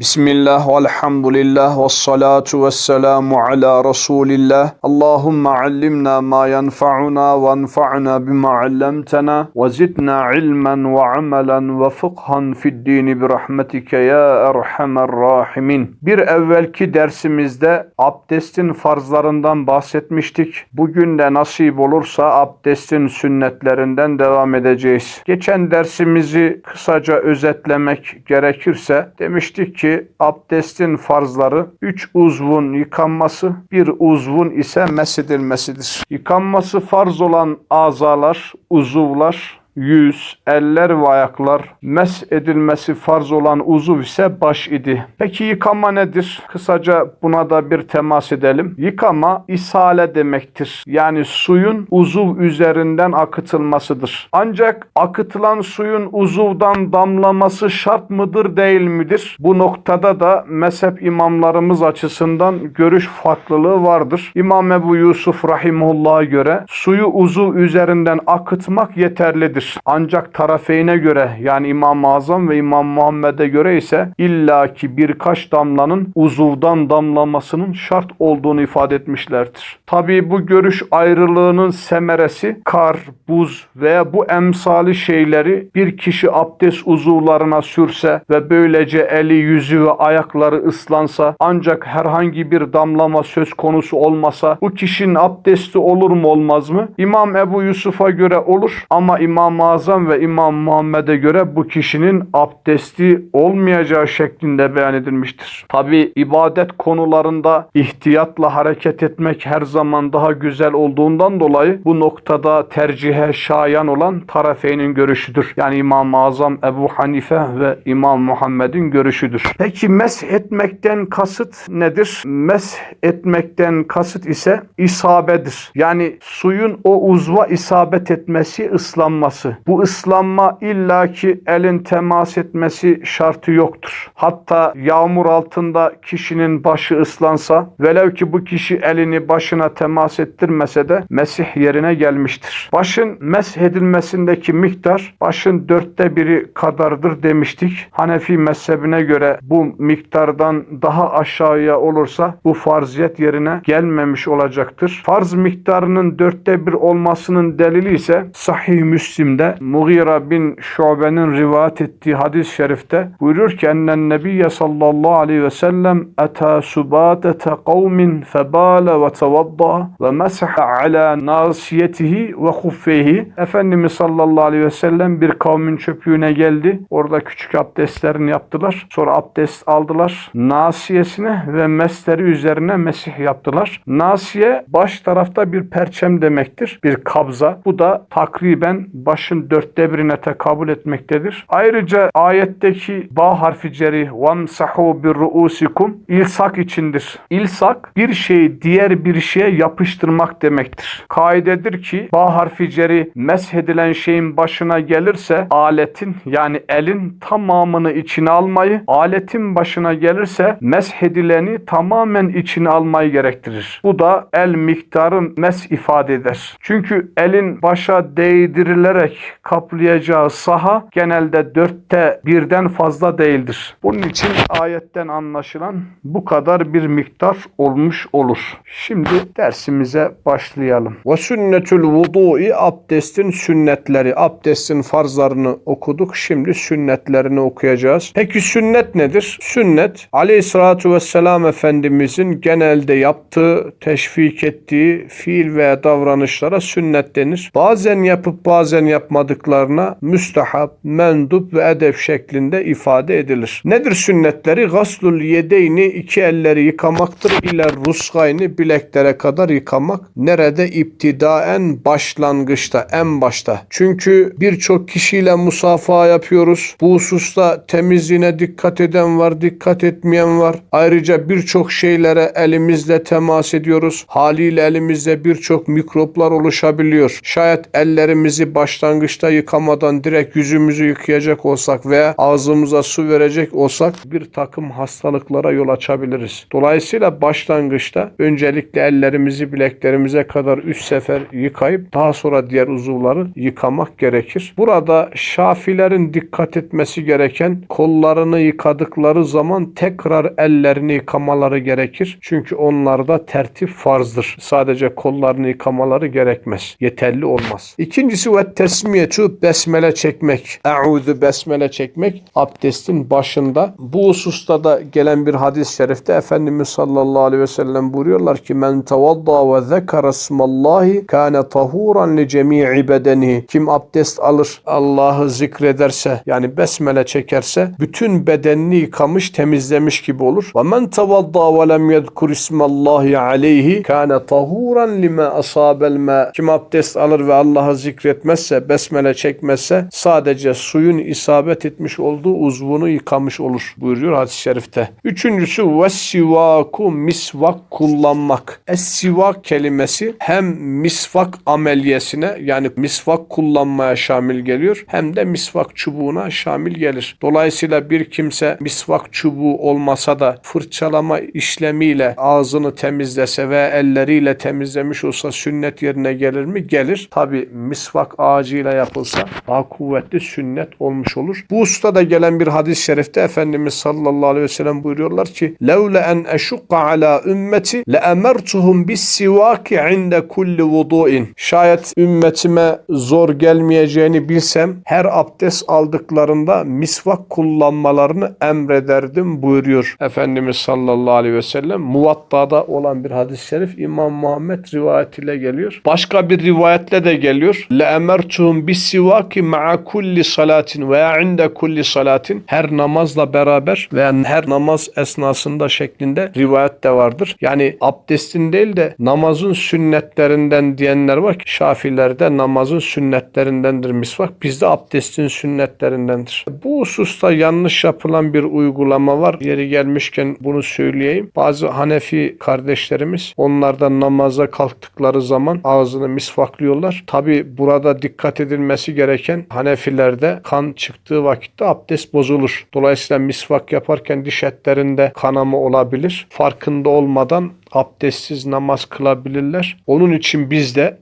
Bismillah ve elhamdülillah ve salatu ve selamu ala Resulillah. Allahümme allimna ma yanfa'una ve anfa'na bima allamtana ve zidna ilmen ve amelen ve fıkhan fid dini bi rahmetike ya erhamer rahimin. Bir evvelki dersimizde abdestin farzlarından bahsetmiştik. Bugün de nasip olursa abdestin sünnetlerinden devam edeceğiz. Geçen dersimizi kısaca özetlemek gerekirse demiştik ki abdestin farzları üç uzvun yıkanması, bir uzvun ise mesedilmesidir. Yıkanması farz olan azalar, uzuvlar, yüz, eller ve ayaklar, mes edilmesi farz olan uzuv ise baş idi. Peki yıkama nedir? Kısaca buna da bir temas edelim. Yıkama ishale demektir. Yani suyun uzuv üzerinden akıtılmasıdır. Ancak akıtılan suyun uzuvdan damlaması şart mıdır değil midir? Bu noktada da mezhep imamlarımız açısından görüş farklılığı vardır. İmam Ebu Yusuf Rahimullah'a göre suyu uzuv üzerinden akıtmak yeterlidir. Ancak tarafeyne göre yani İmam-ı Azam ve İmam Muhammed'e göre ise illaki birkaç damlanın uzuvdan damlamasının şart olduğunu ifade etmişlerdir. Tabi bu görüş ayrılığının semeresi kar, buz veya bu emsali şeyleri bir kişi abdest uzuvlarına sürse ve böylece eli, yüzü ve ayakları ıslansa ancak herhangi bir damlama söz konusu olmasa bu kişinin abdesti olur mu olmaz mı? İmam Ebu Yusuf'a göre olur ama İmam-ı Azam ve İmam Muhammed'e göre bu kişinin abdesti olmayacağı şeklinde beyan edilmiştir. Tabi ibadet konularında ihtiyatla hareket etmek her zaman daha güzel olduğundan dolayı bu noktada tercihe şayan olan tarafeynin görüşüdür. Yani İmam-ı Azam Ebu Hanife ve İmam Muhammed'in görüşüdür. Peki mes etmekten kasıt nedir? Mes etmekten kasıt ise isabedir. Yani suyun o uzva isabet etmesi, ıslanması. Bu ıslanma illaki elin temas etmesi şartı yoktur. Hatta yağmur altında kişinin başı ıslansa velev ki bu kişi elini başına temas ettirmese de mesih yerine gelmiştir. Başın mesh edilmesindeki miktar başın dörtte biri kadardır demiştik. Hanefi mezhebine göre bu miktardan daha aşağıya olursa bu farziyet yerine gelmemiş olacaktır. Farz miktarının dörtte bir olmasının delili ise Sahih Müslim'de Mughira bin Şube'nin rivayet ettiği hadis-i şerifte buyurur ki ennen nebiyye sallallahu aleyhi ve sellem eta subatete kavmin febale ve tevadda ve mesaha ala nasiyetihi ve huffeyhi Efendimiz sallallahu aleyhi ve sellem bir kavmin çöplüğüne geldi. Orada küçük abdestlerini yaptılar. Sonra abdest aldılar. Nasiyesine ve mesleri üzerine mesih yaptılar. Nasiye baş tarafta bir perçem demektir. Bir kabza. Bu da takriben başın dörtte birine tekabül etmektedir. Ayrıca ayetteki ba harfi ceri vamsahu bir ruusikum ilsak içindir. İlsak bir şeyi diğer bir şeye yapıştırmak demektir. Kaidedir ki ba harfi ceri meshedilen şeyin başına gelirse aletin yani elin tamamını içine almayı, aletin başına gelirse meshedileni tamamen içine almayı gerektirir. Bu da el miktarın mes ifade eder. Çünkü elin başa değdirilerek kaplayacağı saha genelde dörtte birden fazla değildir. Bunun için ayetten anlaşılan bu kadar bir miktar olmuş olur. Şimdi dersimize başlayalım. Ve sünnetül vudu'i abdestin sünnetleri, abdestin farzlarını okuduk. Şimdi sünnetlerini okuyacağız. Peki sünnet nedir? Sünnet aleyhissalatu vesselam Efendimizin genelde yaptığı, teşvik ettiği fiil veya davranışlara sünnet denir. Bazen yapıp bazen yapmadıklarına müstehap, mendup ve edep şeklinde ifade edilir. Nedir sünnetleri? Gaslul yedeyni iki elleri yıkamaktır. ile ruskayni bileklere kadar yıkamak. Nerede? İptidaen başlangıçta, en başta. Çünkü birçok kişiyle musafaha yapıyoruz. Bu hususta temizliğine dikkat eden var, dikkat etmeyen var. Ayrıca birçok şeylere elimizle temas ediyoruz. Haliyle elimizde birçok mikroplar oluşabiliyor. Şayet ellerimizi baştan başlangıçta yıkamadan direkt yüzümüzü yıkayacak olsak veya ağzımıza su verecek olsak bir takım hastalıklara yol açabiliriz. Dolayısıyla başlangıçta öncelikle ellerimizi bileklerimize kadar üç sefer yıkayıp daha sonra diğer uzuvları yıkamak gerekir. Burada şafilerin dikkat etmesi gereken kollarını yıkadıkları zaman tekrar ellerini yıkamaları gerekir. Çünkü onlarda tertip farzdır. Sadece kollarını yıkamaları gerekmez. Yeterli olmaz. İkincisi ve tesmiyetu besmele çekmek. Eûzü besmele çekmek abdestin başında. Bu hususta da gelen bir hadis-i şerifte Efendimiz sallallahu aleyhi ve sellem buyuruyorlar ki men tevadda ve zekara smallahi kâne tahuran li cemii bedenihi. Kim abdest alır Allah'ı zikrederse yani besmele çekerse bütün bedenini yıkamış temizlemiş gibi olur. Ve men tevadda ve lem yezkur ismallahi aleyhi kâne tahuran lima asabel. Kim abdest alır ve Allah'ı zikretmezse, besmele çekmezse sadece suyun isabet etmiş olduğu uzvunu yıkamış olur buyuruyor hadis-i şerifte. Üçüncüsü vessivaku misvak kullanmak. Es-sivak kelimesi hem misvak ameliyesine yani misvak kullanmaya şamil geliyor hem de misvak çubuğuna şamil gelir. Dolayısıyla bir kimse misvak çubuğu olmasa da fırçalama işlemiyle ağzını temizlese ve elleriyle temizlemiş olsa sünnet yerine gelir mi? Gelir. Tabi misvak ağacıyla yapılsa daha kuvvetli sünnet olmuş olur. Bu ustada gelen bir hadis-i şerifte Efendimiz sallallahu aleyhi ve sellem buyuruyorlar ki لَوْلَ أَنْ أَشُقَّ عَلَى ümmeti لَأَمَرْتُهُمْ بِالسِّوَاكِ عِنْدَ كُلِّ وُضُوءٍ Şayet ümmetime zor gelmeyeceğini bilsem her abdest aldıklarında misvak kullanmalarını emrederdim buyuruyor Efendimiz sallallahu aleyhi ve sellem. Muvatta'da olan bir hadis-i şerif İmam Muhammed rivayetiyle geliyor. Başka bir rivayetle de geliyor. لَاَمَرْتُهُمْ بِالسِّوَاكِ مَعَ kulli salatin veya inde kulli salatin her namazla beraber veya her namaz esnasında şeklinde rivayet de vardır. Yani abdestin değil de namazın sünnetlerinden diyenler var ki Şafilerde namazın sünnetlerindendir misvak. Bizde abdestin sünnetlerindendir. Bu hususta yanlış yapılan bir uygulama var. Yeri gelmişken bunu söyleyeyim. Bazı Hanefi kardeşlerimiz onlar da namaza kalktıkları zaman ağzını misvaklıyorlar. Tabi burada dikkat edilmesi gereken Hanefilerde kan çıktığı vakitte abdest bozulur. Dolayısıyla misvak yaparken diş etlerinde kanama olabilir. Farkında olmadan abdestsiz namaz kılabilirler. Onun için biz de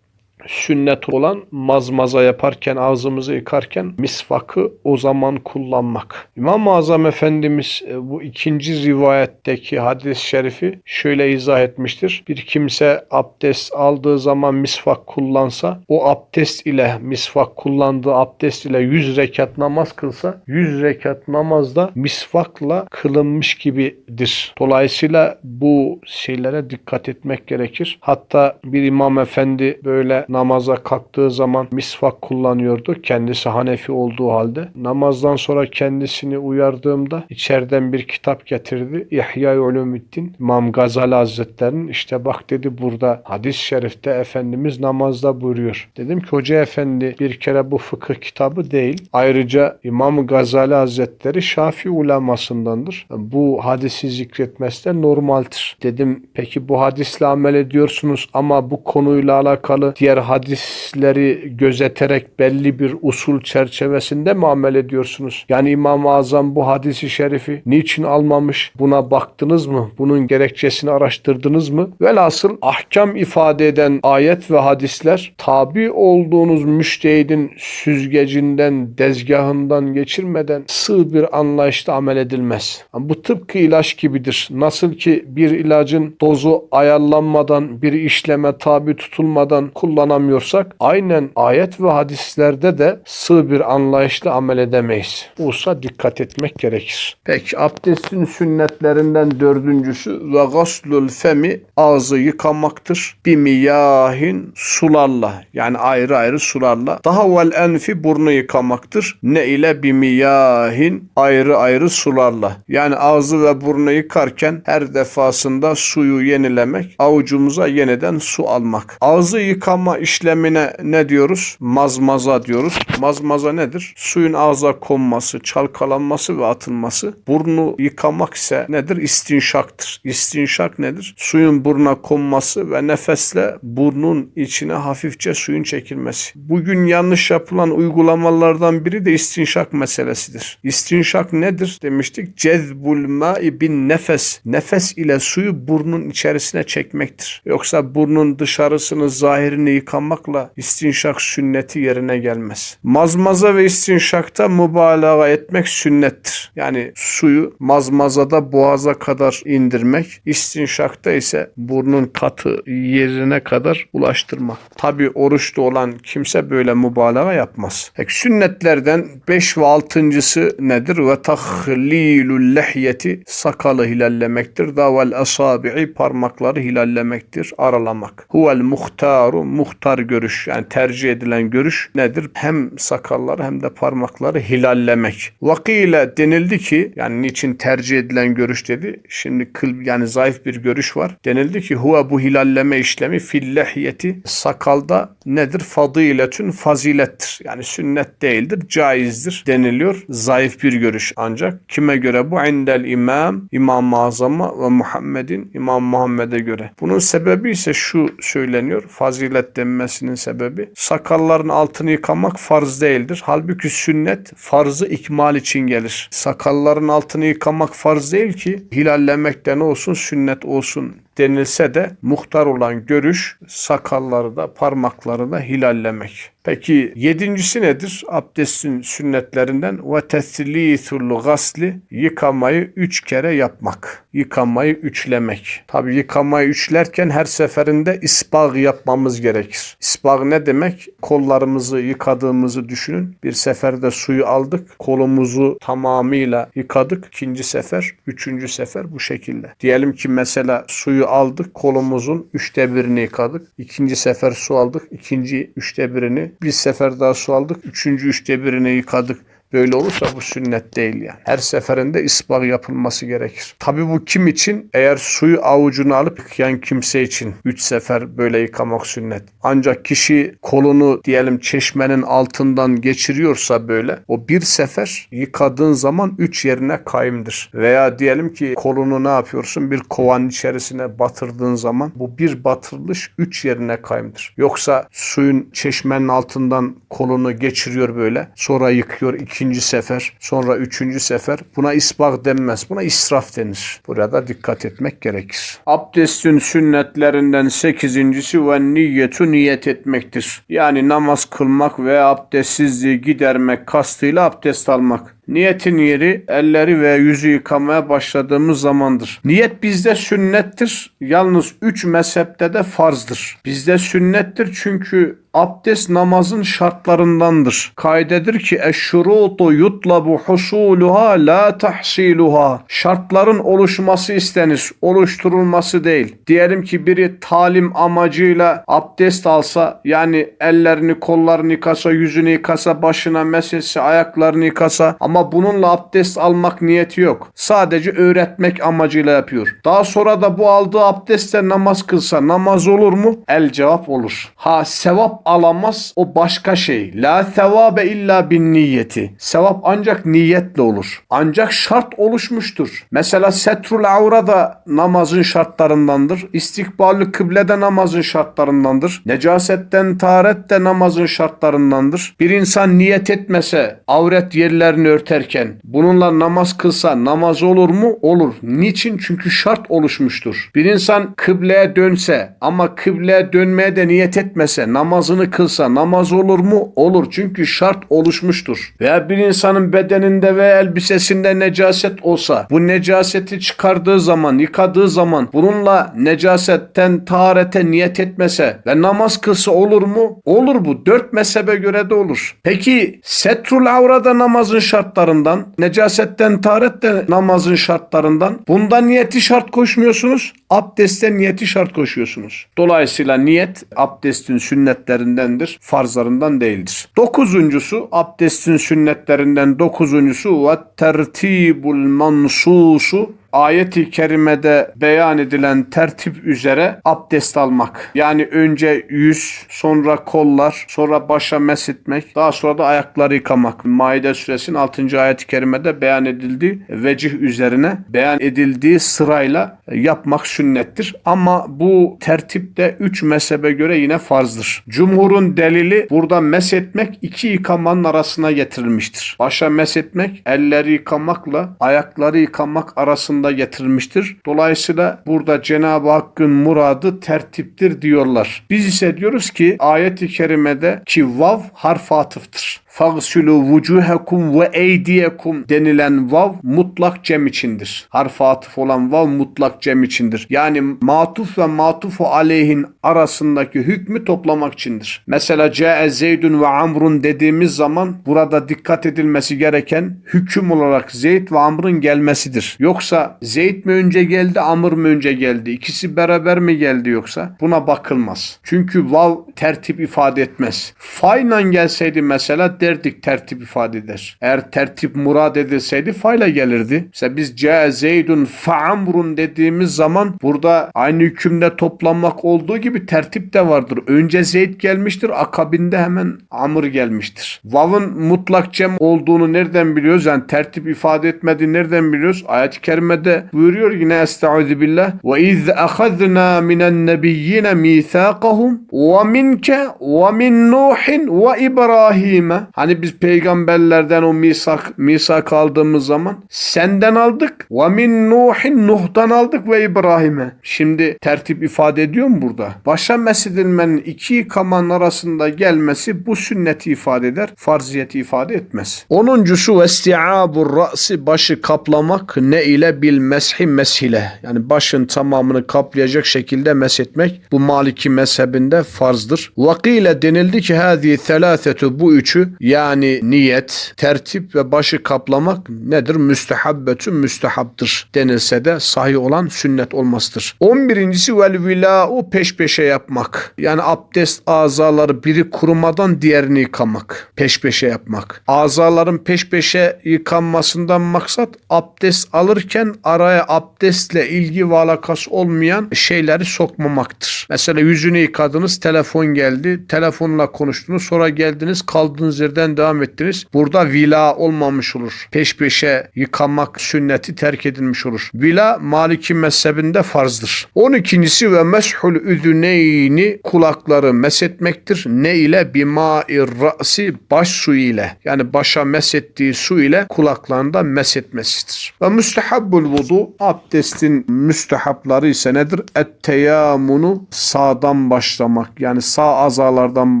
sünnet olan mazmaza yaparken, ağzımızı yıkarken misvakı o zaman kullanmak. İmam-ı Azam Efendimiz e, bu ikinci rivayetteki hadis-i şerifi şöyle izah etmiştir. Bir kimse abdest aldığı zaman misvak kullansa, o abdest ile misvak kullandığı abdest ile 100 rekat namaz kılsa, 100 rekat namazda misvakla kılınmış gibidir. Dolayısıyla bu şeylere dikkat etmek gerekir. Hatta bir imam efendi böyle namaza kalktığı zaman misvak kullanıyordu. Kendisi Hanefi olduğu halde. Namazdan sonra kendisini uyardığımda içeriden bir kitap getirdi. İhya-i Ulumuddin İmam Gazali Hazretleri'nin işte bak dedi burada hadis-i şerifte Efendimiz namazda buyuruyor. Dedim ki hoca efendi bir kere bu fıkıh kitabı değil. Ayrıca İmam Gazali Hazretleri Şafii ulemasındandır. Bu hadisi zikretmesi de normaldir. Dedim peki bu hadisle amel ediyorsunuz ama bu konuyla alakalı diğer hadisleri gözeterek belli bir usul çerçevesinde mi amel ediyorsunuz? Yani İmam-ı Azam bu hadisi şerifi niçin almamış? Buna baktınız mı? Bunun gerekçesini araştırdınız mı? Velhasıl ahkam ifade eden ayet ve hadisler tabi olduğunuz müştehidin süzgecinden, dezgahından geçirmeden sığ bir anlayışla amel edilmez. Bu tıpkı ilaç gibidir. Nasıl ki bir ilacın dozu ayarlanmadan, bir işleme tabi tutulmadan kullanamıyorsak, aynen ayet ve hadislerde de sığ bir anlayışla amel edemeyiz. Olsa dikkat etmek gerekir. Peki abdestin sünnetlerinden dördüncüsü ve gaslul femi ağzı yıkamaktır. Bir miyahin sularla yani ayrı ayrı sularla. Daha vel enfi burnu yıkamaktır. Ne ile bir miyahin ayrı ayrı sularla. Yani ağzı ve burnu yıkarken her defasında suyu yenilemek, avucumuza yeniden su almak. Ağzı yıkama yıkama işlemine ne diyoruz? Mazmaza diyoruz. Mazmaza nedir? Suyun ağza konması, çalkalanması ve atılması. Burnu yıkamak ise nedir? İstinşaktır. İstinşak nedir? Suyun buruna konması ve nefesle burnun içine hafifçe suyun çekilmesi. Bugün yanlış yapılan uygulamalardan biri de istinşak meselesidir. İstinşak nedir demiştik? Cezbul ma'i bin nefes. Nefes ile suyu burnun içerisine çekmektir. Yoksa burnun dışarısını, zahirini yıkamakla istinşak sünneti yerine gelmez. Mazmaza ve istinşakta mübalağa etmek sünnettir. Yani suyu mazmazada boğaza kadar indirmek, istinşakta ise burnun katı yerine kadar ulaştırmak. Tabi oruçta olan kimse böyle mübalağa yapmaz. Peki sünnetlerden 5 ve 6.sı nedir? Ve tahlilul lehyeti sakalı hilallemektir. Davel asabi'i parmakları hilallemektir. Aralamak. Huvel muhtaru muhtar görüş yani tercih edilen görüş nedir? Hem sakalları hem de parmakları hilallemek. Vakile denildi ki yani niçin tercih edilen görüş dedi. Şimdi kıl yani zayıf bir görüş var. Denildi ki huve bu hilalleme işlemi fil lehyeti sakalda nedir? Fadiletün fazilettir. Yani sünnet değildir, caizdir deniliyor. Zayıf bir görüş ancak. Kime göre bu? Indel imam, İmam-ı Azam'a ve Muhammed'in İmam Muhammed'e göre. Bunun sebebi ise şu söyleniyor. Fazilet denmesinin sebebi. Sakalların altını yıkamak farz değildir. Halbuki sünnet farzı ikmal için gelir. Sakalların altını yıkamak farz değil ki hilallemekten olsun sünnet olsun denilse de muhtar olan görüş sakalları da parmakları da hilallemek. Peki yedincisi nedir? Abdestin sünnetlerinden ve teslithul gasli yıkamayı üç kere yapmak. Yıkamayı üçlemek. Tabi yıkamayı üçlerken her seferinde isbağ yapmamız gerekir. İsbağ ne demek? Kollarımızı yıkadığımızı düşünün. Bir seferde suyu aldık. Kolumuzu tamamıyla yıkadık. İkinci sefer, üçüncü sefer bu şekilde. Diyelim ki mesela suyu aldık. Kolumuzun üçte birini yıkadık. İkinci sefer su aldık. ikinci üçte birini bir sefer daha su aldık. Üçüncü üçte birini yıkadık. Böyle olursa bu sünnet değil yani. Her seferinde isbag yapılması gerekir. Tabi bu kim için? Eğer suyu avucuna alıp yıkayan kimse için üç sefer böyle yıkamak sünnet. Ancak kişi kolunu diyelim çeşmenin altından geçiriyorsa böyle o bir sefer yıkadığın zaman üç yerine kayımdır. Veya diyelim ki kolunu ne yapıyorsun? Bir kovanın içerisine batırdığın zaman bu bir batırılış üç yerine kayımdır. Yoksa suyun çeşmenin altından kolunu geçiriyor böyle sonra yıkıyor ikinci sefer sonra üçüncü sefer buna isbak denmez buna israf denir. Burada dikkat etmek gerekir. Abdestin sünnetlerinden sekizincisi ve niyetu niyet etmektir. Yani namaz kılmak ve abdestsizliği gidermek kastıyla abdest almak. Niyetin yeri elleri ve yüzü yıkamaya başladığımız zamandır. Niyet bizde sünnettir. Yalnız üç mezhepte de farzdır. Bizde sünnettir çünkü abdest namazın şartlarındandır. Kaidedir ki eşşurutu yutlabu husuluha la tahsiluha. Şartların oluşması istenir, oluşturulması değil. Diyelim ki biri talim amacıyla abdest alsa yani ellerini kollarını yıkasa, yüzünü yıkasa, başına mesetse, ayaklarını yıkasa ama bununla abdest almak niyeti yok. Sadece öğretmek amacıyla yapıyor. Daha sonra da bu aldığı abdestle namaz kılsa namaz olur mu? El cevap olur. Ha sevap alamaz o başka şey. La sevabe illa bin niyeti. Sevap ancak niyetle olur. Ancak şart oluşmuştur. Mesela setrul avra da namazın şartlarındandır. İstikbalü kıble de namazın şartlarındandır. Necasetten taharet de namazın şartlarındandır. Bir insan niyet etmese avret yerlerini örterken bununla namaz kılsa namaz olur mu? Olur. Niçin? Çünkü şart oluşmuştur. Bir insan kıbleye dönse ama kıbleye dönmeye de niyet etmese namazını kılsa namaz olur mu? Olur. Çünkü şart oluşmuştur. Veya bir insanın bedeninde ve elbisesinde necaset olsa bu necaseti çıkardığı zaman, yıkadığı zaman bununla necasetten taharete niyet etmese ve namaz kılsa olur mu? Olur bu. Dört mezhebe göre de olur. Peki setrul avrada namazın şartlarından, necasetten taharet namazın şartlarından. Bunda niyeti şart koşmuyorsunuz. Abdestte niyeti şart koşuyorsunuz. Dolayısıyla niyet abdestin sünnetlerindendir, farzlarından değildir. Dokuzuncusu abdestin sünnetlerinden dokuzuncusu ve tertibul mansusu ayeti kerimede beyan edilen tertip üzere abdest almak. Yani önce yüz, sonra kollar, sonra başa mesitmek, daha sonra da ayakları yıkamak. Maide suresinin 6. ayet-i kerimede beyan edildiği vecih üzerine beyan edildiği sırayla yapmak sünnettir. Ama bu tertipte üç mezhebe göre yine farzdır. Cumhurun delili burada mesetmek iki yıkamanın arasına getirilmiştir. Başa mesetmek elleri yıkamakla ayakları yıkamak arasında getirilmiştir. Dolayısıyla burada Cenab-ı Hakk'ın muradı tertiptir diyorlar. Biz ise diyoruz ki ayet-i kerimede ki vav harf atıftır. Fagsulu vucuhekum ve eydiyekum denilen vav mutlak cem içindir. Harf atıf olan vav mutlak cem içindir. Yani matuf ve matufu aleyhin arasındaki hükmü toplamak içindir. Mesela Ce'e Zeydun ve Amrun dediğimiz zaman burada dikkat edilmesi gereken hüküm olarak Zeyd ve Amr'ın gelmesidir. Yoksa Zeyd mi önce geldi, Amr mı önce geldi? İkisi beraber mi geldi yoksa? Buna bakılmaz. Çünkü vav tertip ifade etmez. Fayla gelseydi mesela derdik tertip ifade eder. Eğer tertip murad edilseydi fayla gelirdi. Mesela biz Ce'e Zeydun fe Amrun dediğimiz zaman burada aynı hükümde toplanmak olduğu gibi tertip de vardır. Önce Zeyd gelmiştir, akabinde hemen Amr gelmiştir. Vav'ın mutlak cem olduğunu nereden biliyoruz? Yani tertip ifade etmediğini nereden biliyoruz? Ayet-i kerimede buyuruyor yine Estaizu billah ve iz ahazna minen nebiyyine mithaqahum ve minke ve min Nuhin ve İbrahim'e Hani biz peygamberlerden o misak misak aldığımız zaman senden aldık ve min Nuhin Nuh'tan aldık ve İbrahim'e. Şimdi tertip ifade ediyor mu burada? Başa mesedilmenin iki yıkamanın arasında gelmesi bu sünneti ifade eder. Farziyeti ifade etmez. Onuncusu vesti'abur ra'si başı kaplamak ne ile bil meshi meshile. Yani başın tamamını kaplayacak şekilde meshetmek bu Maliki mezhebinde farzdır. Vakile denildi ki hadi thelâthetu bu üçü yani niyet, tertip ve başı kaplamak nedir? Müstehabbetü müstehaptır denilse de sahih olan sünnet olmasıdır. 11.si vel vilâ'u peş peşe yapmak. Yani abdest azaları biri kurumadan diğerini yıkamak. Peş peşe yapmak. Azaların peş peşe yıkanmasından maksat abdest alırken araya abdestle ilgi ve alakası olmayan şeyleri sokmamaktır. Mesela yüzünü yıkadınız, telefon geldi, telefonla konuştunuz, sonra geldiniz, kaldığınız yerden devam ettiniz. Burada vila olmamış olur. Peş peşe yıkamak sünneti terk edilmiş olur. Vila Maliki mezhebinde farzdır. 12'si ve meshul üzüneyni kulakları mesetmektir. Ne ile? Bima'ir ra'si baş suyu ile. Yani başa mesettiği su ile kulaklarında mesetmesidir. Ve müstehabbul vudu abdestin müstehapları ise nedir? Etteyamunu sağdan başlamak. Yani sağ azalardan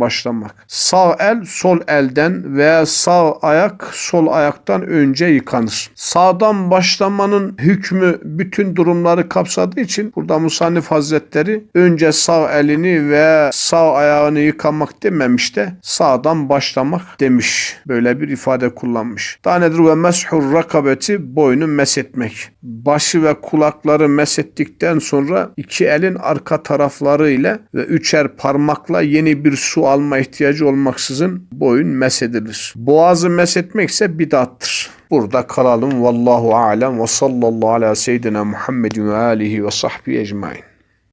başlamak. Sağ el sol elden veya sağ ayak sol ayaktan önce yıkanır. Sağdan başlamanın hükmü bütün durumları kapsadığı için burada Musannif Hazretleri önce sağ elini ve sağ ayağını yıkamak dememiş de sağdan başlamak demiş. Böyle bir ifade kullanmış. Daha nedir? Ve meshur rakabeti boynu mesetmek. Başı ve kulakları mesettikten sonra iki elin arka tarafları ile ve üçer parmakla yeni bir su alma ihtiyacı olmaksızın boyun mesedilir. Boğazı mesetmek ise bidattır. Burada kalalım. Vallahu alem ve sallallahu ala seyyidina Muhammedin ve alihi ve sahbihi ecmain.